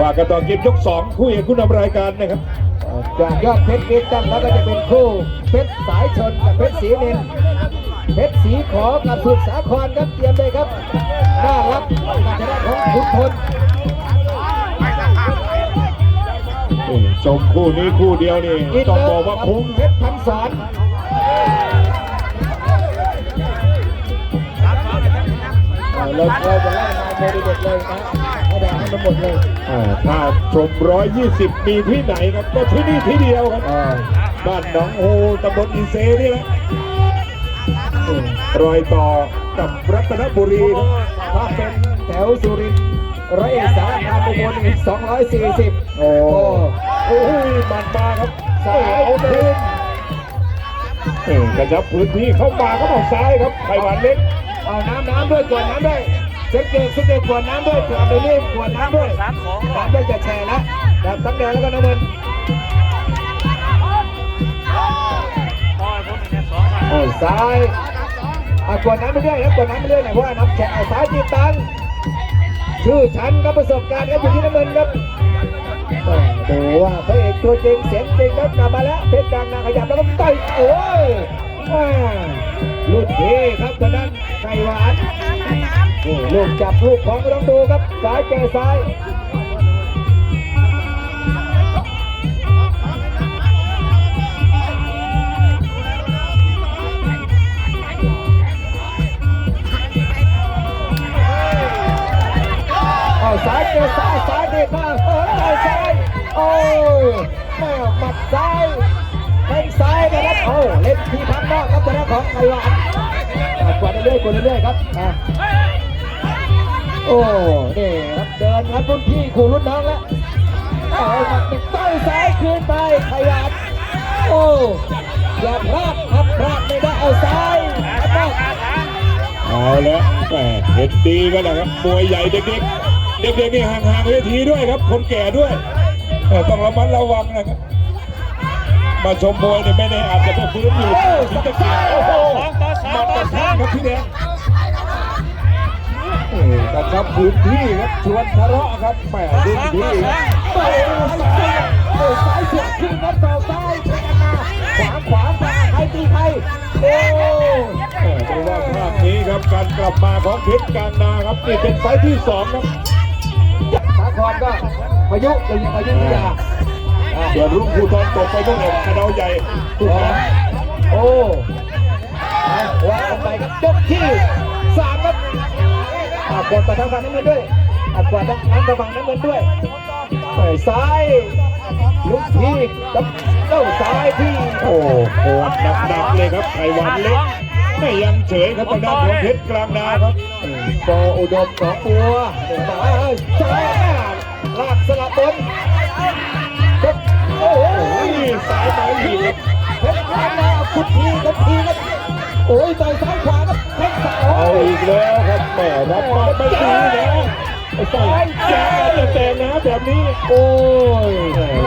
ว่ากันต่อเกมยกสองคู่เอกคู่นำรายการนะครับจากยอดเพชรเกตังแล้วก็จะเป็นคู่เพชรสายชนกับเพชรศรีนินเพชรสีขอกับสุดสาครครับเตรียมเลยครับน่ารักการชนะของขุนพลนี่ชมคู่นี้คู่เดียวนี่อินต้องเตบออกร์ว่ากับคุ้มเพชรพันสอนเอาเราเราจะไล่มาโชว์เด็ดเลยนะ ให้ได้ให้มันหมดเลยอ่าถ้าชม 120มีที่ไหนครับ ก็ที่นี่ที่เดียวครับ อ่าบ้านหนองโฮตำบลอินเซนี่แหละอืมรอยต่อกับรัตนบุรีครับถ้าเป็นแถวสุรินทร์ร้อยเอ็ดสารคามอุบลอีก240 โอ้โอ้ยมันมาครับสายเอาคืนเออกระชับพื้นที่เข้ามาเขาบอกซ้ายครับไข่หวานเล็ก เอาน้ำน้ำด้วยกวนน้ำด้วย เซ็ตเกตเซ็ตเกตกวนน้ำด้วยกวนไปเรื่อยกวนน้ำด้วยน้ำด้วยจะแช่นะแบบตั้งแดงแล้วก็น้ำมันโอ้ยซ้ายเอากวนน้ำไปเรื่อยนะกวนน้ำไปเรื่อยหน่อยเพราะว่าน้ำแข็งเอาซ้ายตีตังชื่อฉันครับประสบการณ์ครับอยู่ที่น้ำมันครับแม่ดูว่าพระเอกตัวจริงเสียงจริงครับกลับมาแล้วเพชรดังนาขยับแล้วก็ต่อยโอ้ย แม่รุ่นพี่ครับตอนนั้นไก่หวานลูกจับลูกของก็ต้องดูครับซ้ายเจอซ้ายเอายเจอซ้ายซ้ายดีมากเออต่อยซ้ายโอ้ยแม่หมัดซ้าย เล่นที่พักนอกครับตัวนั้นของไทยวานกวาดเรื่อยๆกวาดเรื่อยๆครับอะโอ้นี่ครับเดินครับรุ่นพี่ขู่รุ่นน้องแล้วเอาติดใต้ซ้ายคืนไปขยันโอ้อย่าพลาดครับพลาดไม่ได้เอาซ้ายเอาแล้วแหมเห็นดีกันนะครับมวยใหญ่เด็กๆเด็กๆนี่ห่างๆเวทีด้วยครับ คนแก่ด้วยต้องระมัดระวังนะครับ มาชมมวยเนี่ยไม่ได้อาจจะไปฟื้นอยู่ที่ตะเกียบโอ้โหมัดกระชับครับพี่แดงกระชับพื้นที่ครับชวนทะเลาะครับแหมรุ่นพี่ครับโอ้ซ้ายโอ้ซ้ายสวนคืนครับต่อซ้ายไปกันมาขวาขวาขวาใครตีใครโอ้เออเพราะว่าภาพนี้ครับการกลับมาของเพชรกลางนาครับนี่เป็นไฟล์ที่สองครับสาครก็พายุเป็นพายุวิทยาอะ ส่วนรุ่งภูทรตกไปพวกเอกกระเดาใหญ่ทุกครั้งโอ้เอาว่ากันไปครับยกที่สามครับอะกดไปทางฝั่งน้ำเงินด้วยอะกดทางนั้นทางฝั่งน้ำเงินด้วยไปซ้ายลุกพี่กับเจ้าซ้ายที่ โอ้โหหนักหนักเลยครับไขวานเล็กไม่ยังเฉยครับทางด้านของเพชรกลางนาครับปออุดมสองตัวเดินมาซ้ายลากสลับบน สายไม้หยิบครับเพชรขามาคุดทีกับทีครับโอ้ยต่อยซ้ายขวาครับเพชรสาวเอาอีกแล้วครับแหมรับมาไม่ดีนะไอ้ใส่แจ้จะแต่นะแบบนี้โอ้ย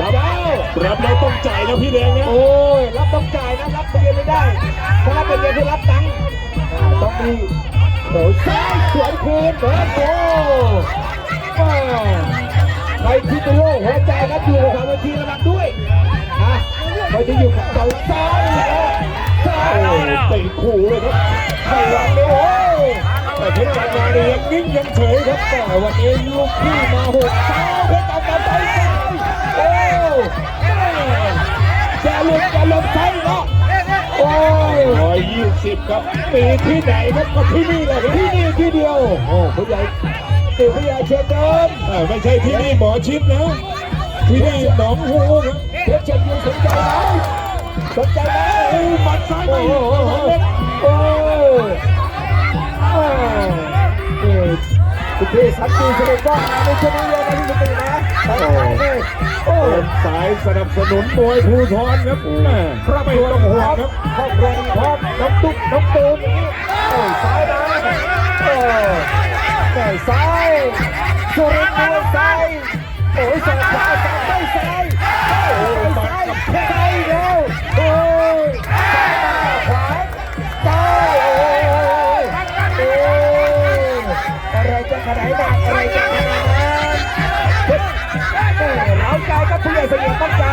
รับรับแล้วต้องจ่ายนะพี่แดงนะโอ้ยรับต้องจ่ายนะรับไปเรียนไม่ได้ถ้ารับไปเรียนคือรับตังค์ต้องมีโอ้ยซ้ายสวนคืนเบิร์ดโอ้แม่ใครที่เป็นโรคหัวใจครับอยู่กับทางเวทีระดับด้วยนะใคร ที่อยู่กับเราซ้ายซ้ายโอ้ยเตะขู่เลยครับไข่หวานเล็กโอ้ยแต่เพชรกลางนาเนี่ยยังนิ่งยังเฉยครับแต่วันนี้ลูกพี่มาหกซ้ายเพชรเอามาซ้ายซ้ายโอ้แม่จะหลุดจะหลบใช่เนาะโอ้ยร้อยยี่สิบครับมีที่ไหนครับก็ที่นี่แหละครับที่นี่ที่เดียวโอ้ผู้ใหญ่ติผู้ใหญ่เชียงเดิมอ่าไม่ใช่ที่นี่หมอชิดนะที่นี่หนองฮูครับ เพชรเชียงยืนสนใจไหมสนใจไหมโอ้หมัดซ้ายไปโอ้โหโอ้โอ้เออคุณพี่สันติสนุกก็มาในช่วงนี้เลยนะพี่สันตินะโอ้โอ้เป็นสายสนับสนุนมวยภูทรครับแม่ไม่ต้องห่วงครับครอบครัวพร้อมน้องตุ๊กน้องตูนโอ้ซ้ายนะโอ้แต่ซ้ายสุรินทร์ด้วยซ้ายโอ้ยสองขวาส ผู้ใหญ่เสงี่ยมมั่นใจ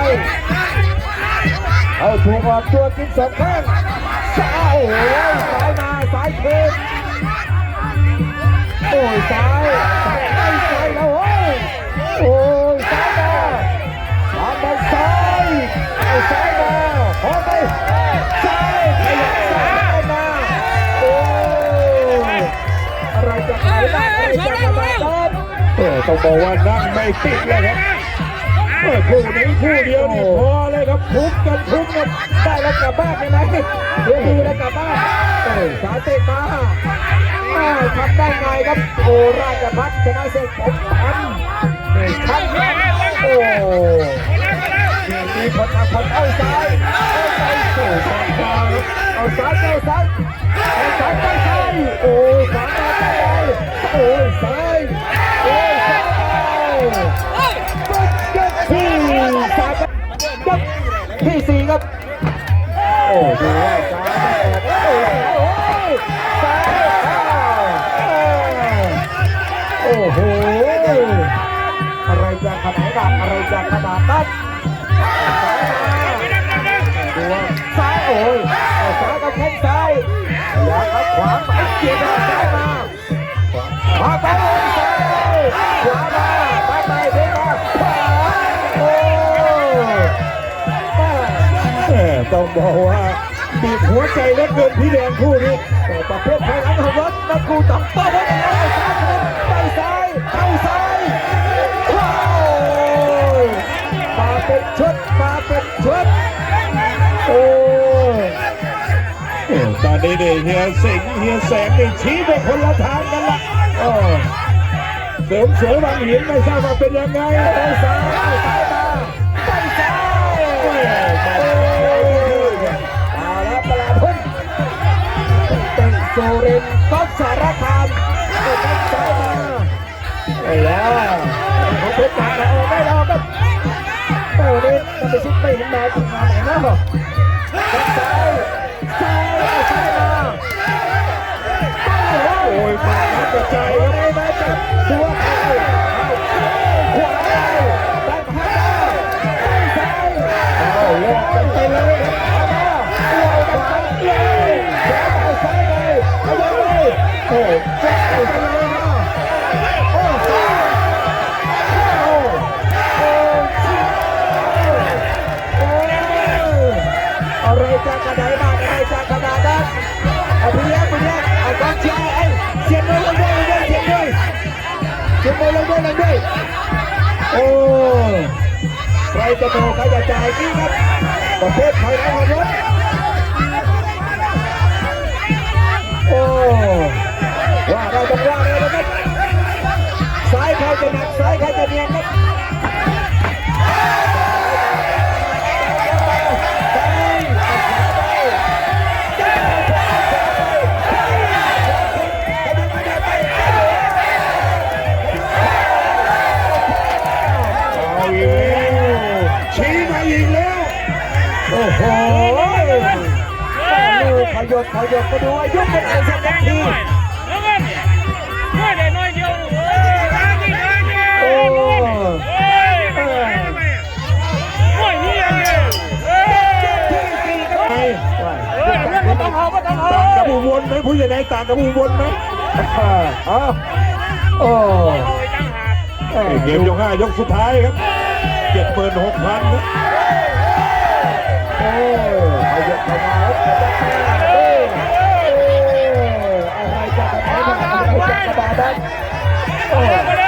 เอาถูกออกตัวกินสองข้างซ้ายโอ้ยซ้ายมาซ้ายคืนโอ้ยซ้ายซ้ายไม่ซ้ายแล้วโอ้ยโอ้ยซ้ายมาตามไปซ้ายเอาซ้ายมาพอไปซ้ายขยับซ้ายมาโอ้ยอะไรจะไหนบ้างอะไรจะขนาดนั้ต้องบอกว่านั่งไม่ติดเลยครับ คู่นี้คู่เดียวนี่พอเลยครับทุบกันทุบกันได้แล้วกลับบ้านไปไหมเดี๋ยวดูแล้วกลับบ้านเอ้ยสาเตะมาอ้ทำได้ไงครับโอราชพัฒชนะเสกผมพันนี่ทันโอ้ ขวามาไปไปเดินมาขวาโอ้เออต้องบอกว่าบีบหัวใจเหลือเกินพี่แดงคู่นี้แต่ประเภทไทยอันรถนักกูต้องต้อนรับไปซ้ายเข้าซ้ายว้าวมาเป็นชุดมาเป็นชุดโอ้ยเออตอนนี้เนี่ยเฮียสิงห์เฮียแสงนี่ชี้ไปคนละทางกันละโอ้ เสริมสวยบางหินไม่ทราบว่าเป็นยังไงไปซ้ายซ้ายมาไปซ้ายโอ้ยมาล้วปลาพุ่นเป็นสุรินก็สารคามเอาไปซ้ายมาไปแล้วเขาเพชรจ่าโอ้ไม่รอครับโอ้นี่มันไปชิดไม่เห็นมาจริงมาไหนนะบอกซ้ายซ้ายเอาซ้ายมาโอ้ยมากระจายครับ ด้มาจับตัวาขวาได้มาซ้ายซ้ายเอาแลกกันไปเลยเอามาเอาขวาเลยขวาเอาซ้ายเลยเอาเลยโอ้แจ็คเอาซ้ายมาโอ้ซ้ายโอ้โอ้โอ้อะไรจะกระไดบ้า เสียงมวยลงด้วยลงด้วยโอ้ใครจะโตใครจะจ่ายนี่ครับประเภทไทยแล้วรถโอ้ว่าเราต้องว่าเลยนะครับซ้ายใครจะหนักซ้ายใครจะเนียนครับ อ้โหลูกขยดขยดมาดูอายุเป็นไงสักทีโอ้ที่สี่ก็ไปไม่ต้องเอาไม่ต้องเอาต่างกับอุบลไหมผู้ใหญ่ไหนต่างกับอุบลไหมอ๋อโอ้เกมยกห้ายกสุดท้ายครับเจ็ดหมื่นหกพันนะ โอ้ขยดเข้ามาโอ้อะไรจะกระทำอะไรจะกระบาดโอ้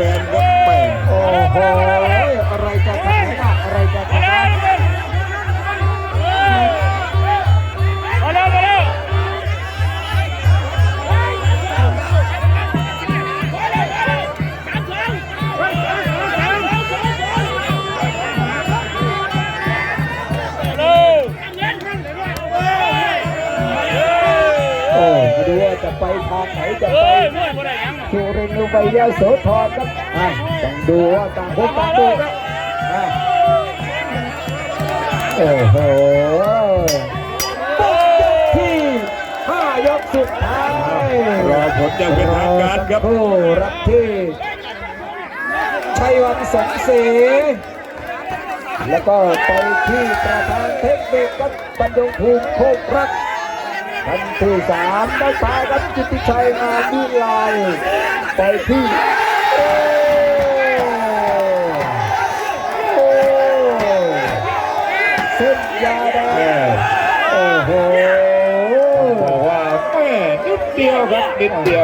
ค สุรินทร์ลูไปยาโสธรครับอะต้องดูว่าต่างคนต่างดูครับอะโอ้โหที่ห้ายกสุดท้ายรอผลอย่างเป็นทางการครับผู้รับที่ชัยวันสงศรีแล้วก็ไปที่ประธานเทคนิคครับบรรยงภูมิโคกรัก ท่านที่สามได้พาครับจิติชัยงามวิไลไปที่เส้นยาดาแม่โอ้โหบอกว่าแม่นิดเดียวครับนิดเดียว